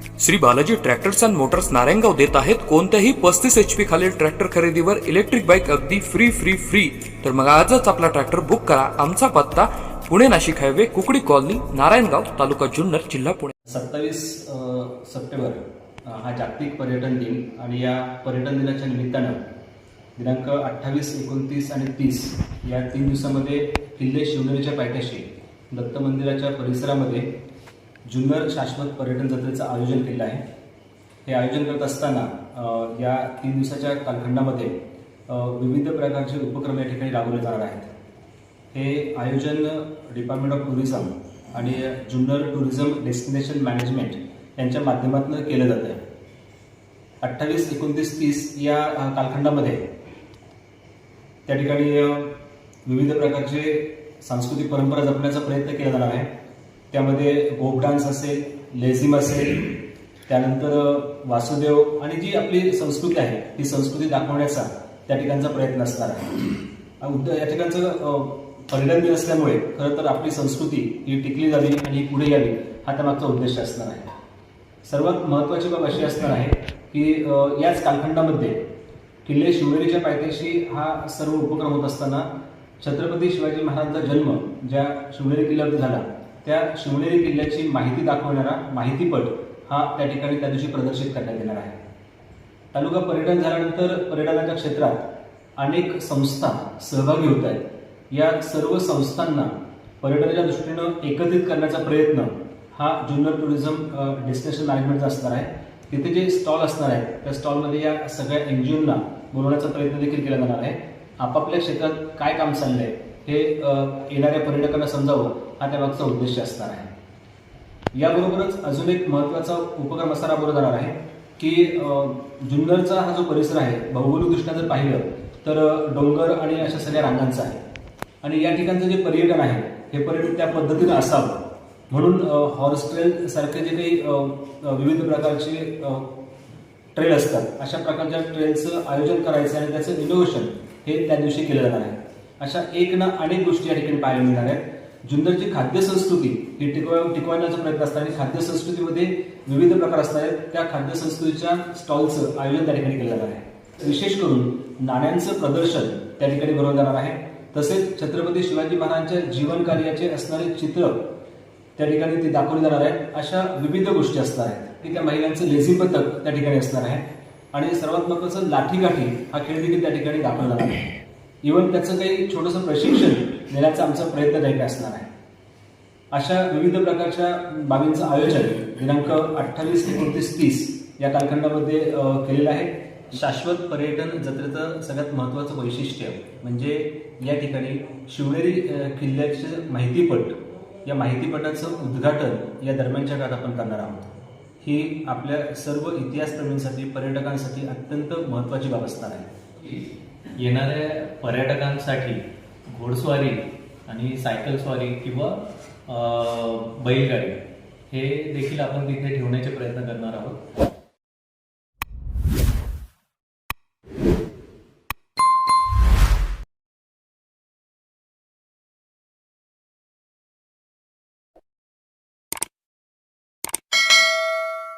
Shri Balaji tractors and motors Narayangaon देत आहेत कोणत्याही पस्तीस एच पी खालील ट्रॅक्टर खरेदीवर इलेक्ट्रिक बाईक अगदी फ्री फ्री फ्री तर मग आजच आपला ट्रॅक्टर बुक करा. आमचा पत्ता पुणे नाशिक हायवे कुकडी कॉलनी नारायणगाव तालुका जुन्नर जिल्हा पुणे. सत्तावीस सप्टेंबर हा जागतिक पर्यटन दिन आणि या पर्यटन दिनाच्या निमित्तानं दिनांक अठ्ठावीस एकोणतीस आणि तीस या तीन दिवसामध्ये किल्ले शिवनेरीच्या पायथ्याशी दत्त मंदिराच्या परिसरामध्ये जुन्नर शाश्वत पर्यटन जत्रेचं आयोजन केलं आहे. हे आयोजन करत असताना या तीन दिवसाच्या कालखंडामध्ये विविध प्रकारचे उपक्रम या ठिकाणी राबवले जाणार आहेत. हे आयोजन डिपार्टमेंट ऑफ टुरिझम आणि जुन्नर टुरिझम डेस्टिनेशन मॅनेजमेंट यांच्या माध्यमातून केलं जातं आहे. अठ्ठावीस एकोणतीस तीस या कालखंडामध्ये त्या ठिकाणी विविध प्रकारचे सांस्कृतिक परंपरा जपण्याचा प्रयत्न केला जाणार आहे. त्यामध्ये गोप डान्स असेल लेझिम असेल त्यानंतर वासुदेव आणि जी आपली संस्कृती आहे ती संस्कृती दाखवण्याचा त्या ठिकाणचा प्रयत्न असणार आहे. या ठिकाणचं पर्यटन दिन असल्यामुळे खरं तर आपली संस्कृती ही टिकली जावी आणि ही पुढे यावी हा त्यामागचा उद्देश असणार आहे. सर्वात महत्त्वाची बाब अशी असणार आहे की याच कालखंडामध्ये किल्ले शिवनेरीच्या पायथ्याशी हा सर्व उपक्रम होत असताना छत्रपती शिवाजी महाराजांचा जन्म ज्या शिवनेरी किल्ल्यावर झाला त्या शिवनेरी किल्ल्याची माहिती दाखवणारा माहितीपट हा त्या ठिकाणी त्या दिवशी प्रदर्शित करण्यात येणार आहे. तालुका पर्यटन झाल्यानंतर पर्यटनाच्या क्षेत्रात अनेक संस्था सहभागी होत आहेत. या सर्व संस्थांना पर्यटनाच्या दृष्टीनं एकत्रित करण्याचा प्रयत्न हा ज्युनियर टुरिझम डेस्टिनेशन मॅनेजमेंटचा असणार आहे. तिथे जे स्टॉल असणार आहेत त्या स्टॉलमध्ये या सगळ्या एन जी ओना बोलवण्याचा प्रयत्न देखील केला जाणार आहे. आपापल्या क्षेत्रात काय काम चाललंय हे येणाऱ्या पर्यटकांना समजावं हा त्यामागचा उद्देश असणार आहे. याबरोबरच अजून एक महत्त्वाचा उपक्रम असा राबवला जाणार आहे की जुन्नरचा हा जो परिसर आहे भौगोलिकदृष्ट्या जर पाहिलं तर डोंगर आणि अशा सगळ्या रांगांचा आहे. आणि या ठिकाणचं जे पर्यटन आहे हे पर्यटन त्या पद्धतीनं असावं. म्हणून हॉर्स ट्रेल सारखे जे काही विविध प्रकारचे ट्रेल असतात अशा प्रकारच्या ट्रेलचं आयोजन करायचं आणि त्याचं इनोव्हेशन हे त्या दिवशी केलं जाणार आहे. अशा एक ना अनेक गोष्टी या ठिकाणी पाहायला मिळणार आहेत. जुन्नरची खाद्य संस्कृती ही टिकव टिकवण्याचा प्रयत्न असतात आणि खाद्य संस्कृतीमध्ये विविध प्रकार असणार आहेत. त्या खाद्य संस्कृतीच्या स्टॉलचं आयोजन त्या ठिकाणी केलं जाणार आहे. विशेष करून नाण्यांचं प्रदर्शन त्या ठिकाणी भरवलं जाणार आहे. तसेच छत्रपती शिवाजी महाराजांच्या जीवन कार्याचे असणारे चित्र त्या ठिकाणी ते दाखवले जाणार आहेत. अशा विविध गोष्टी असणार आहेत. की त्या महिलांचं लेझी पथक त्या ठिकाणी असणार आहे. आणि सर्वात महत्वाचं लाठीगाठी हा खेळ देखील त्या ठिकाणी दाखवला जाणार आहे. इव्हन त्याचं काही छोटंसं प्रशिक्षण देण्याचा आमचा प्रयत्न त्या असणार आहे. अशा विविध प्रकारच्या बाबींचं आयोजन दिनांक अठ्ठावीस एकोणतीस तीस या कालखंडामध्ये केलेलं आहे. शाश्वत पर्यटन जत्रेचं सगळ्यात महत्त्वाचं वैशिष्ट्य म्हणजे या ठिकाणी शिवनेरी किल्ल्याचे माहितीपट या माहितीपटाचं उद्घाटन या दरम्यानच्या काळात आपण करणार आहोत. ही आपल्या सर्व इतिहासप्रेमींसाठी पर्यटकांसाठी अत्यंत महत्त्वाची बाब असणार आहे. येणाऱ्या पर्यटकांसाठी घोडस्वारी आणि सायकल स्वारी किंवा बैलगाडी हे देखील आपण तिथे ठेवण्याचे प्रयत्न करणार आहोत.